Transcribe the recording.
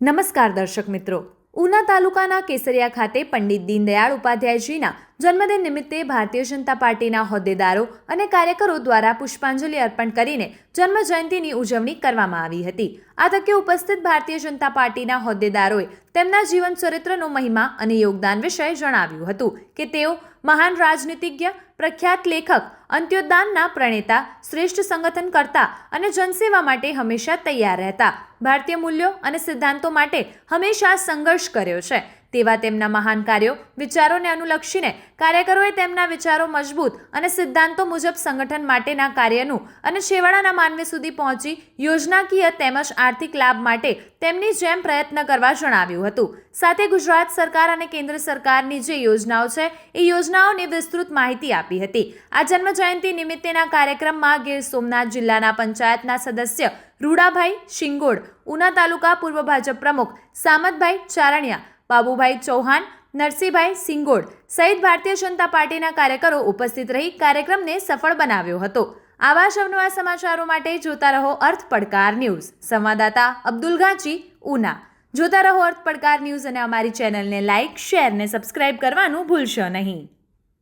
નમસ્કાર દર્શક મિત્રો. ઉના તાલુકાના કેસરિયા ખાતે પંડિત દીનદયાળ ઉપાધ્યાયજીના જન્મદિન નિમિત્તે ભારતીય જનતા પાર્ટીના હોદ્દેદારો અને કાર્યકરો દ્વારા પુષ્પાંજલિ અર્પણ કરીને જન્મ જયંતિની ઉજવણી કરવામાં આવી હતી. આ તકે ઉપસ્થિત ભારતીય જનતા પાર્ટીના હોદ્દેદારોએ તેમના જીવન ચરિત્રનો મહિમા અને યોગદાન વિશે જણાવ્યું હતું કે તેઓ મહાન રાજનીતિજ્ઞ, પ્રખ્યાત લેખક અંત્યોદાનના પ્રણેતા, શ્રેષ્ઠ સંગઠનકર્તા અને જનસેવા માટે હંમેશા તૈયાર રહેતા. ભારતીય મૂલ્યો અને સિદ્ધાંતો માટે હંમેશા સંઘર્ષ કર્યો છે. તેવા તેમના મહાન કાર્યો વિચારોને અનુલક્ષીને કાર્યકરોએ તેમના વિચારો મજબૂત અને સિદ્ધાંતો મુજબ સંગઠન માટેના કાર્યનું અને છેવાડાના માનવી સુધી પહોંચી યોજનાકીય તેમજ આર્થિક લાભ માટે તેમની જેમ પ્રયત્ન કરવા જણાવ્યું હતું. સાથે ગુજરાત સરકાર અને કેન્દ્ર સરકારની જે યોજનાઓ છે, એ યોજનાઓની વિસ્તૃત માહિતી આપી હતી. આ જન્મ જયંતિ નિમિત્તેના કાર્યક્રમમાં ગીર સોમનાથ જિલ્લાના પંચાયતના સદસ્ય રૂડાભાઈ શિંગોડ, ઉના તાલુકા પૂર્વ ભાજપ પ્રમુખ સામતભાઈ ચારણિયા બાબુભાઈ ચૌહાણ નરસિંહભાઈ સિંગોડ સહિત ભારતીય જનતા પાર્ટીના કાર્યકરો ઉપસ્થિત રહી કાર્યક્રમને સફળ બનાવ્યો હતો. આવા જ અવનવા સમાચારો માટે જોતા રહો અર્થ પડકાર ન્યૂઝ. સંવાદદાતા અબ્દુલ ગાંચી, ઉના. જોતા રહો અર્થ પડકાર ન્યૂઝ અને અમારી ચેનલને લાઇક, શેર ને સબસ્ક્રાઇબ કરવાનું ભૂલશો નહીં.